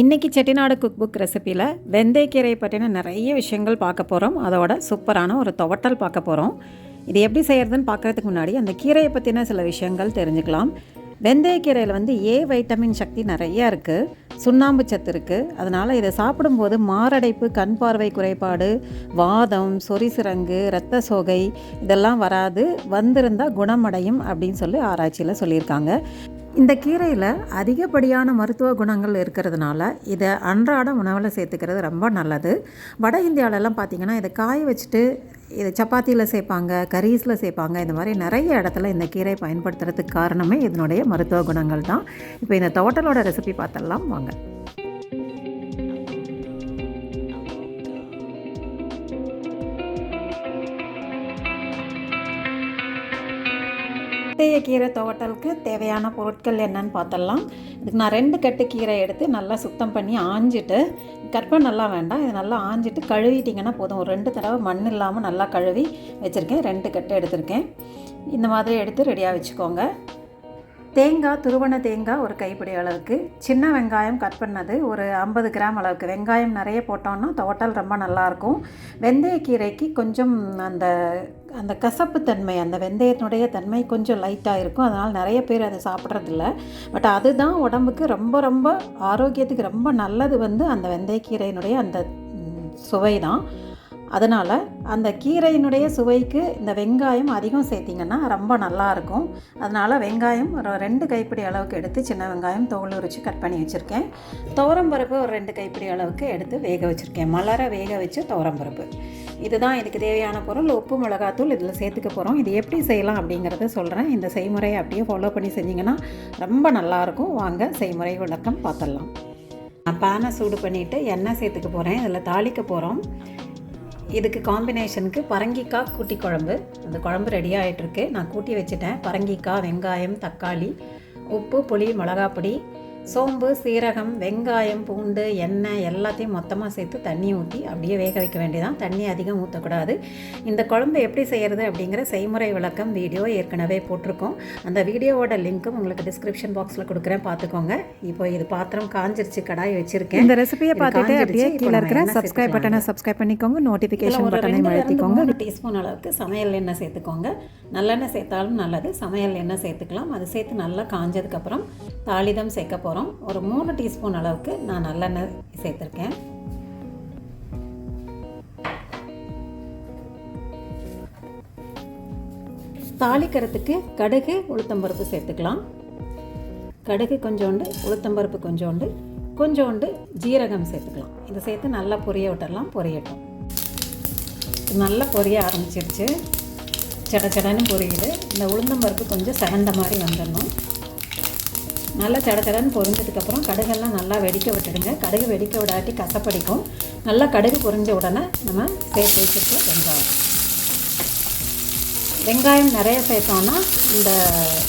இன்றைக்கி Chettinad cook book ரெசிப்பியில் வெந்தயக்கீரையை பற்றின நிறைய விஷயங்கள் பார்க்க போகிறோம் அதோட சூப்பரான ஒரு துவட்டல் பார்க்க போகிறோம் இது எப்படி செய்கிறதுன்னு பார்க்குறதுக்கு முன்னாடி அந்த கீரையை பற்றின சில விஷயங்கள் தெரிஞ்சுக்கலாம். வெந்தயக்கீரையில் வந்து ஏ வைட்டமின் சக்தி நிறைய இருக்குது சுண்ணாம்பு சத்து இருக்குது அதனால் இதை சாப்பிடும்போது மாரடைப்பு கண் பார்வை குறைபாடு வாதம் சொரிசிரங்கு இரத்த சோகை இதெல்லாம் வராது. வந்திருந்தால் குணமடையும் அப்படின்னு சொல்லி ஆராய்ச்சியில் சொல்லியிருக்காங்க. இந்த கீரையில் அதிகப்படியான மருத்துவ குணங்கள் இருக்கிறதுனால இதை அன்றாட உணவில் சேர்த்துக்கிறது ரொம்ப நல்லது. வட இந்தியாவிலலாம் பார்த்திங்கன்னா இதை காய வச்சுட்டு இதை சப்பாத்தியில் சேர்ப்பாங்க கரீஸில் சேர்ப்பாங்க இந்த மாதிரி நிறைய இடத்துல இந்த கீரை பயன்படுத்துறதுக்கு காரணமே இதனுடைய மருத்துவ குணங்கள் தான். இப்போ இந்த தோட்டலோட ரெசிபி பார்த்தெல்லாம் வாங்க. கீரை துவட்டலுக்கு தேவையான பொருட்கள் என்னன்னு பார்த்தலாம் இதுக்கு நான் ரெண்டு கட்டு கீரை எடுத்து நல்லா சுத்தம் பண்ணி ஆஞ்சிட்டு கற்பனை நல்லா வேண்டாம். இது நல்லா ஆஞ்சிட்டு கழுவிட்டிங்கன்னா போதும். ஒரு ரெண்டு தடவை மண் இல்லாமல் நல்லா கழுவி வச்சுருக்கேன். ரெண்டு கட்டு எடுத்திருக்கேன். இந்த மாதிரி எடுத்து ரெடியாக வச்சுக்கோங்க. தேங்காய் துருவன தேங்காய் ஒரு கைப்பிடி அளவுக்கு. சின்ன வெங்காயம் கட் பண்ணது ஒரு ஐம்பது கிராம் அளவுக்கு. வெங்காயம் நிறைய போட்டோன்னா தோட்டல் ரொம்ப நல்லாயிருக்கும் வெந்தயக்கீரைக்கு கொஞ்சம் அந்த அந்த கசப்பு தன்மை அந்த வெந்தயத்தினுடைய தன்மை கொஞ்சம் லைட்டாக இருக்கும். அதனால் நிறைய பேர் அதை சாப்பிட்றதில்ல. பட் அதுதான் உடம்புக்கு ரொம்ப ரொம்ப ஆரோக்கியத்துக்கு ரொம்ப நல்லது வந்து அந்த வெந்தயக்கீரையினுடைய அந்த சுவை தான் அதனால் அந்த கீரையினுடைய சுவைக்கு இந்த வெங்காயம் அதிகம் சேர்த்திங்கன்னா ரொம்ப நல்லாயிருக்கும். அதனால் வெங்காயம் ஒரு ரெண்டு கைப்பிடி அளவுக்கு எடுத்து சின்ன வெங்காயம் தோல் உரித்து கட் பண்ணி வச்சுருக்கேன். துவரம்பருப்பு ஒரு ரெண்டு கைப்பிடி அளவுக்கு எடுத்து வேக வச்சுருக்கேன். மலர வேக வச்சு துவரம்பருப்பு இதுதான் இதுக்கு தேவையான பொருள். உப்பு மிளகாத்தூள் இதில் சேர்த்துக்க போகிறோம் இது எப்படி செய்யலாம் அப்படிங்கிறத சொல்கிறேன் இந்த செய்முறையை அப்படியே ஃபாலோ பண்ணி செஞ்சிங்கன்னா ரொம்ப நல்லாயிருக்கும். வாங்க செய்முறை விளக்கம் பார்த்துடலாம். நான் பேனை சூடு பண்ணிவிட்டு எண்ணெய் சேர்த்துக்க போகிறேன் இதில் தாளிக்க போகிறோம் இதுக்கு காம்பினேஷனுக்கு பரங்கிக்காய் கூட்டி குழம்பு அந்த குழம்பு ரெடி ஆகிட்டுருக்கு நான் கூட்டி வச்சுட்டேன். பரங்கிக்காய் வெங்காயம் தக்காளி உப்பு புளி மிளகாப்பொடி சோம்பு சீரகம் வெங்காயம் பூண்டு எண்ணெய் எல்லாத்தையும் மொத்தமாக சேர்த்து தண்ணி ஊற்றி அப்படியே வேக வைக்க வேண்டியதான் தண்ணி அதிகம் ஊற்றக்கூடாது இந்த குழம்பு எப்படி செய்கிறது அப்படிங்கிற செய்முறை விளக்கம் வீடியோ ஏற்கனவே போட்டிருக்கோம். அந்த வீடியோவோட லிங்க்கும் உங்களுக்கு டிஸ்கிரிப்ஷன் பாக்ஸில் கொடுக்குறேன். பார்த்துக்கோங்க. இப்போ இது பாத்திரம் காஞ்சிருச்சு கடாய் வச்சுருக்கேன். இந்த ரெசிபியை பார்த்துட்டு அப்படியே கீழே இருக்கிற சப்ஸ்கிரைப் பட்டனை சப்ஸ்கிரைப் பண்ணிக்கோங்க. நோட்டிஃபிகேஷன் பட்டனை அழுத்திக்கோங்க ஒரு டீஸ்பூன் அளவுக்கு சமையல் எண்ணெய் சேர்த்துக்கோங்க. நல்லெண்ணெய் சேர்த்தாலும் நல்லது. சமையல் எண்ணெய் சேர்த்துக்கலாம். அது சேர்த்து நல்லா காஞ்சதுக்கப்புறம் தாளிதம் சேர்க்க போகிறோம் ஒரு மூணு டீஸ்பூன் அளவுக்கு நான் நல்லெண்ணெய் சேர்த்துருக்கேன். தாளிக்கிறதுக்கு கடுகு உளுத்தம்பருப்பு சேர்த்துக்கலாம். கடுகு கொஞ்சோண்டு உளுத்தம்பருப்பு கொஞ்சோண்டு கொஞ்சோண்டு ஜீரகம் சேர்த்துக்கலாம். இதை சேர்த்து நல்லா பொரிய விட்டுடலாம் பொரியட்டும். நல்லா பொரிய ஆரம்பிச்சிருச்சு. சட சடன்னு பொரியுது. இந்த உளுந்தம்பருப்பு கொஞ்சம் செவந்த மாதிரி வந்துடணும். நல்லா சட தடன்னு பொரிஞ்சதுக்கப்புறம் கடுகெல்லாம் நல்லா வெடிக்க விட்டுடுங்க. கடுகு வெடிக்க விடாட்டி கசப்படிக்கும். நல்லா கடுகு பொரிஞ்ச உடனே நம்ம சேர்த்து வச்சுருக்க வெங்காயம். வெங்காயம் நிறைய சேர்த்தோன்னா இந்த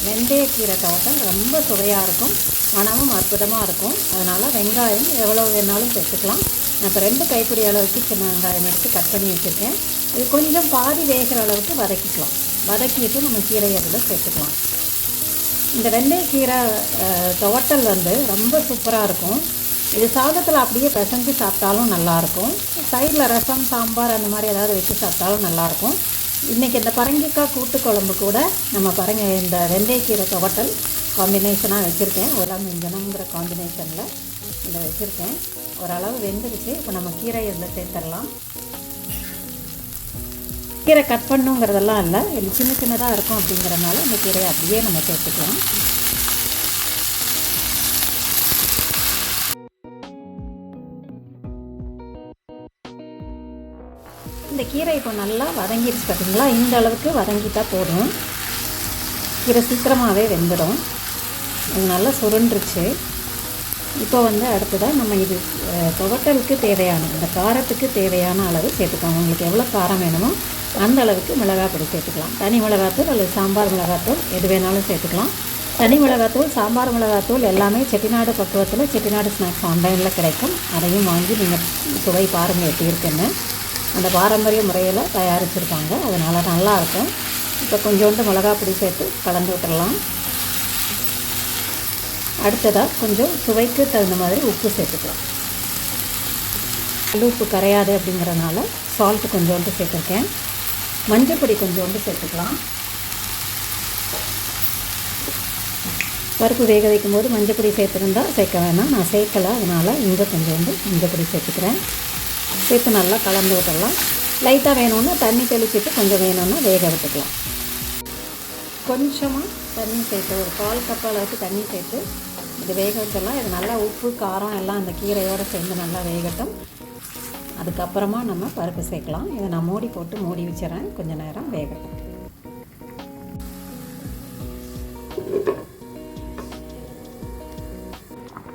வெந்தயக்கீரை தோட்டம் ரொம்ப சுவையாக இருக்கும். மனமும் அற்புதமாக இருக்கும். அதனால் வெங்காயம் எவ்வளோ வேணாலும் சேர்த்துக்கலாம். நான் இப்போ ரெண்டு கைப்பிடி அளவுக்கு சின்ன வெங்காயம் எடுத்து கட் பண்ணி வச்சுருக்கேன். இது கொஞ்சம் பாதி வேகிற அளவுக்கு வதக்கிக்கலாம். வதக்கிட்டு நம்ம கீரையை அதில் சேர்த்துக்கலாம். இந்த வெந்தயக்கீரை துவட்டல் வந்து ரொம்ப சூப்பராக இருக்கும். இது சாதத்தில் அப்படியே பிசைஞ்சு சாப்பிட்டாலும் நல்லாயிருக்கும். சைடில் ரசம் சாம்பார் அந்த மாதிரி ஏதாவது வச்சு சாப்பிட்டாலும் நல்லாயிருக்கும். இன்றைக்கி இந்த பரங்கிக்காய் கூட்டு குழம்பு கூட நம்ம பரங்க இந்த வெந்தயக்கீரை துவட்டல் காம்பினேஷனாக வச்சுருக்கேன். ஒரு மிஞ்சனங்கிற காம்பினேஷனில் இதை வச்சுருக்கேன். ஓரளவு வெந்துருச்சு. இப்போ நம்ம கீரை இதில் சேர்த்துடலாம். கீரை கட் பண்ணுங்கிறதெல்லாம் இல்லை. இது சின்ன சின்னதாக இருக்கும் அப்படிங்கிறனால இந்த கீரையை அப்படியே நம்ம சேர்த்துக்கலாம். இந்த கீரை இப்போ நல்லா வதங்கிடுச்சு பார்த்தீங்களா இந்த அளவுக்கு வதங்கிட்டால் போதும். கீரை சீக்கிரமாகவே வெந்துடும். நல்லா சுருண்டுருச்சு. இப்போ வந்து அடுத்ததாக நம்ம இது துவட்டலுக்கு தேவையான இந்த காரத்துக்கு தேவையான அளவு சேர்த்துக்கோங்க உங்களுக்கு எவ்வளோ காரம் வேணுமோ அந்த அளவுக்கு மிளகாய் பொடி சேர்த்துக்கலாம். தனி மிளகாத்தூள் அல்லது சாம்பார் மிளகாத்தூள் எது வேணாலும் சேர்த்துக்கலாம். தனி மிளகாத்தூள் சாம்பார் மிளகாத்தூள் எல்லாமே செட்டிநாடு பக்குவத்தில் செட்டிநாடு ஸ்நாக்ஸ் ஆன்லைனில் கிடைக்கும். அதையும் வாங்கி நீங்கள் சுவை பாருங்கள் எப்படி இருக்குன்னு. அந்த பாரம்பரிய முறையில் தயாரிச்சிருக்காங்க. அதனால் நல்லாயிருக்கும் இப்போ கொஞ்சோண்டு மிளகா பொடி சேர்த்து கலந்து விட்டுடலாம் அடுத்ததாக கொஞ்சம் சுவைக்கு தகுந்த மாதிரி உப்பு சேர்த்துக்கலாம். உப்பு கரையாது அப்படிங்கிறனால சால்ட்டு கொஞ்சோண்டு சேர்த்துருக்கேன். மஞ்சப்பொடி கொஞ்சோண்டு சேர்த்துக்கலாம். பருப்பு வேக வைக்கும் போது மஞ்சப்பொடி சேர்த்துருந்தா சேர்க்க வேணாம். நான் சேர்க்கலை அதனால் இங்கே கொஞ்சோண்டு மஞ்சப்பொடி சேர்த்துக்கிறேன். சேர்த்து நல்லா கலந்து விட்டுடலாம். லைட்டாக வேணும்னா தண்ணி தெளிச்சிட்டு கொஞ்சம் வேணும்னா வேக விட்டுக்கலாம். கொஞ்சமாக தண்ணி சேர்த்து ஒரு கால் கப் அளவுக்கு தண்ணி சேர்த்து இது வேக வச்சிடலாம். இது நல்லா உப்பு காரம் எல்லாம் அந்த கீரையோடு சேர்ந்து நல்லா வேகட்டும். அதுக்கப்புறமா நம்ம பருப்பு சேர்க்கலாம். இதை நான் மூடி போட்டு மூடி வச்சிடறேன் கொஞ்சம் நேரம் வேகட்டும்.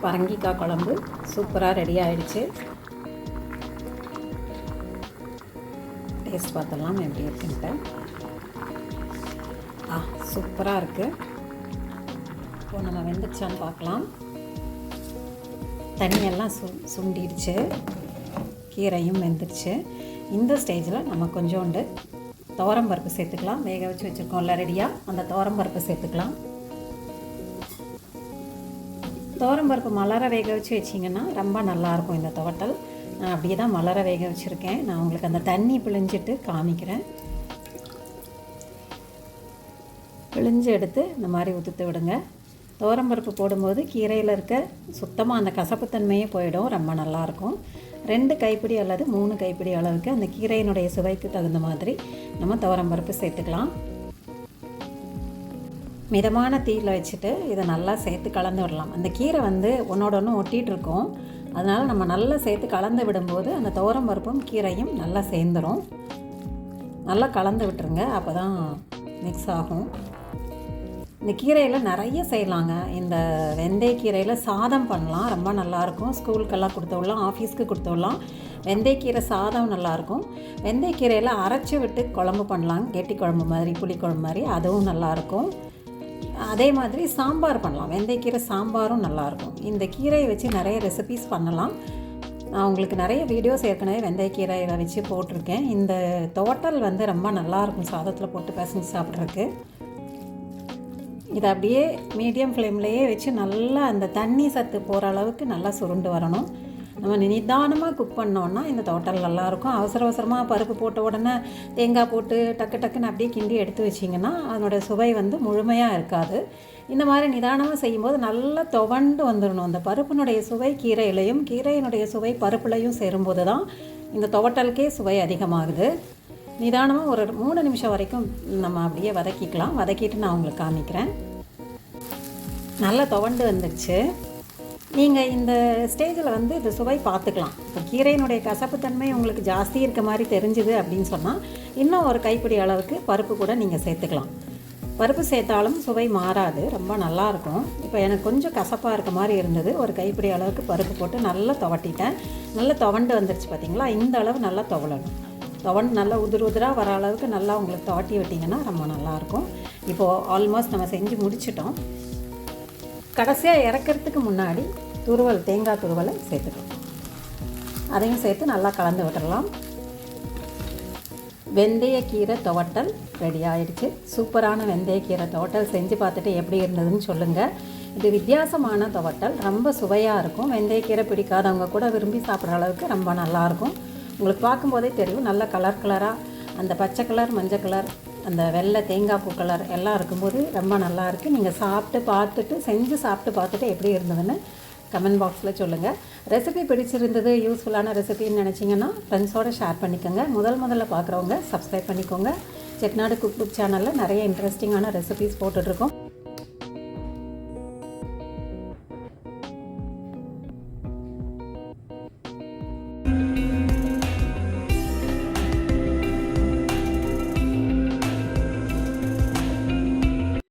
பரங்கிக்காய் குழம்பு சூப்பராக ரெடி ஆயிடுச்சு. டேஸ்ட் பார்த்துடலாம் எப்படி இருக்குன்ட்டு. ஆ சூப்பராக இருக்குது இப்போ நம்ம வெந்துச்சான்னு பார்க்கலாம். தண்ணியெல்லாம் சு சுண்டிடுச்சு. கீரையும் வெந்துடுச்சு. இந்த ஸ்டேஜில் நம்ம கொஞ்சோண்டு துவரம் பருப்பு சேர்த்துக்கலாம். வேக வச்சு வச்சுருக்கோம்ல ரெடியாக அந்த துவரம் பருப்பு சேர்த்துக்கலாம். துவரம் பருப்பு மலர வேக வச்சு வச்சிங்கன்னா ரொம்ப நல்லாயிருக்கும் இந்த துவட்டல். நான் அப்படியே தான் மலர வேக வச்சுருக்கேன். நான் உங்களுக்கு அந்த தண்ணி பிழிஞ்சிட்டு காமிக்கிறேன். பிழிஞ்சு எடுத்து இந்த மாதிரி ஊற்றுத்து விடுங்க. பருப்பு போடும்போது கீரையில் இருக்க சுத்தமாக அந்த கசப்புத்தன்மையே போயிடும். ரொம்ப நல்லாயிருக்கும். ரெண்டு கைப்பிடி அல்லது மூணு கைப்பிடி அளவுக்கு அந்த கீரையினுடைய சுவைக்கு தகுந்த மாதிரி நம்ம பருப்பு சேர்த்துக்கலாம். மிதமான தீயில் வச்சுட்டு இதை நல்லா சேர்த்து கலந்து விடலாம். அந்த கீரை வந்து ஒன்றோட ஒன்று ஒட்டிகிட்டு இருக்கும். அதனால் நம்ம நல்லா சேர்த்து கலந்து விடும்போது அந்த துவரம் பருப்பும் கீரையும் நல்லா சேர்ந்துடும் நல்லா கலந்து விட்டுருங்க. அப்போ தான் மிக்ஸ் ஆகும். இந்த கீரையில் நிறைய செய்யலாங்க. இந்த வெந்தயக்கீரையில் சாதம் பண்ணலாம். ரொம்ப நல்லாயிருக்கும். ஸ்கூலுக்கெல்லாம் கொடுத்தவிடலாம் ஆஃபீஸ்க்கு கொடுத்து விடலாம். வெந்தயக்கீரை சாதம் நல்லாயிருக்கும். வெந்தயக்கீரையில் அரைச்சி விட்டு குழம்பு பண்ணலாம். கெட்டி குழம்பு மாதிரி புளிக்குழம்பு மாதிரி. அதுவும் நல்லாயிருக்கும். அதே மாதிரி சாம்பார் பண்ணலாம். வெந்தயக்கீரை சாம்பாரும் நல்லாயிருக்கும். இந்த கீரையை வச்சு நிறைய ரெசிபீஸ் பண்ணலாம். நான் உங்களுக்கு நிறைய வீடியோஸ் ஏற்கனவே வெந்தயக்கீரையில் வச்சு போட்டிருக்கேன். இந்த தோட்டல் வந்து ரொம்ப நல்லாயிருக்கும். சாதத்தில் போட்டு பிசைஞ்சு சாப்பிட்றதுக்கு. இதை அப்படியே மீடியம் ஃப்ளேம்லேயே வச்சு நல்லா அந்த தண்ணி சத்து போகிற அளவுக்கு நல்லா சுருண்டு வரணும். நம்ம நிதானமாக குக் பண்ணோன்னா இந்த தோட்டல் நல்லாயிருக்கும். அவசர அவசரமாக பருப்பு போட்ட உடனே தேங்காய் போட்டு டக்கு டக்குன்னு அப்படியே கிண்டி எடுத்து வச்சிங்கன்னா அதனோட சுவை வந்து முழுமையாக இருக்காது. இந்த மாதிரி நிதானமாக செய்யும்போது நல்லா துவண்டு வந்துடணும் அந்த பருப்பினுடைய சுவை கீரையிலையும் கீரையினுடைய சுவை பருப்புலையும் சேரும்போது தான் இந்த துவட்டலுக்கே சுவை அதிகமாகுது. நிதானமாக ஒரு மூணு நிமிஷம் வரைக்கும் நம்ம அப்படியே வதக்கிக்கலாம். வதக்கிட்டு நான் உங்களுக்கு காமிக்கிறேன். நல்லா துவண்டு வந்துடுச்சு நீங்கள் இந்த ஸ்டேஜில் வந்து இது சுவை பார்த்துக்கலாம். இப்போ கீரையினுடைய கசப்புத்தன்மை உங்களுக்கு ஜாஸ்தி இருக்க மாதிரி தெரிஞ்சுது அப்படின்னு சொன்னால் இன்னும் ஒரு கைப்பிடி அளவுக்கு பருப்பு கூட நீங்கள் சேர்த்துக்கலாம். பருப்பு சேர்த்தாலும் சுவை மாறாது. ரொம்ப நல்லாயிருக்கும் இப்போ எனக்கு கொஞ்சம் கசப்பாக இருக்க மாதிரி இருந்தது. ஒரு கைப்பிடி அளவுக்கு பருப்பு போட்டு நல்லா துவட்டிட்டேன். நல்லா துவண்டு வந்துருச்சு பார்த்தீங்களா இந்த அளவு நல்லா துவளணும். துவண்டு நல்லா உதிர் உதிராக வர அளவுக்கு நல்லா உங்களுக்கு தாட்டி விட்டிங்கன்னா ரொம்ப நல்லாயிருக்கும். இப்போது ஆல்மோஸ்ட் நம்ம செஞ்சு முடிச்சிட்டோம். கடைசியாக இறக்கிறதுக்கு முன்னாடி துருவல் தேங்காய் துருவலை சேர்த்துக்கலாம். அதையும் சேர்த்து நல்லா கலந்து விட்டுடலாம் வெந்தயக்கீரை துவட்டல் ரெடி ஆயிடுச்சு. சூப்பரான வெந்தயக்கீரை துவட்டல் செஞ்சு பார்த்துட்டு எப்படி இருந்ததுன்னு சொல்லுங்கள் இது வித்தியாசமான துவட்டல் ரொம்ப சுவையாக இருக்கும். வெந்தயக்கீரை பிடிக்காதவங்க கூட விரும்பி சாப்பிட்ற அளவுக்கு ரொம்ப நல்லாயிருக்கும். உங்களுக்கு பார்க்கும்போதே தெரியும் நல்ல கலர் கலராக அந்த பச்சை கலர் மஞ்சள் கலர் அந்த வெள்ளை தேங்காய் பூ கலர் எல்லாம் இருக்கும்போது ரொம்ப நல்லா இருக்குது நீங்கள் சாப்பிட்டு பார்த்துட்டு செஞ்சு சாப்பிட்டு பார்த்துட்டு எப்படி இருந்ததுன்னு கமெண்ட் பாக்ஸில் சொல்லுங்கள் ரெசிபி பிடிச்சிருந்தது யூஸ்ஃபுல்லான ரெசிபின்னு நினச்சிங்கன்னா ஃப்ரெண்ட்ஸோடு ஷேர் பண்ணிக்கோங்க. முதல் முதல்ல பார்க்குறவங்க சப்ஸ்கிரைப் பண்ணிக்கோங்க. செட்நாடு குக் புக் சேனலில் நிறைய இன்ட்ரெஸ்டிங்கான ரெசிபிஸ் போட்டுட்ருக்கோம்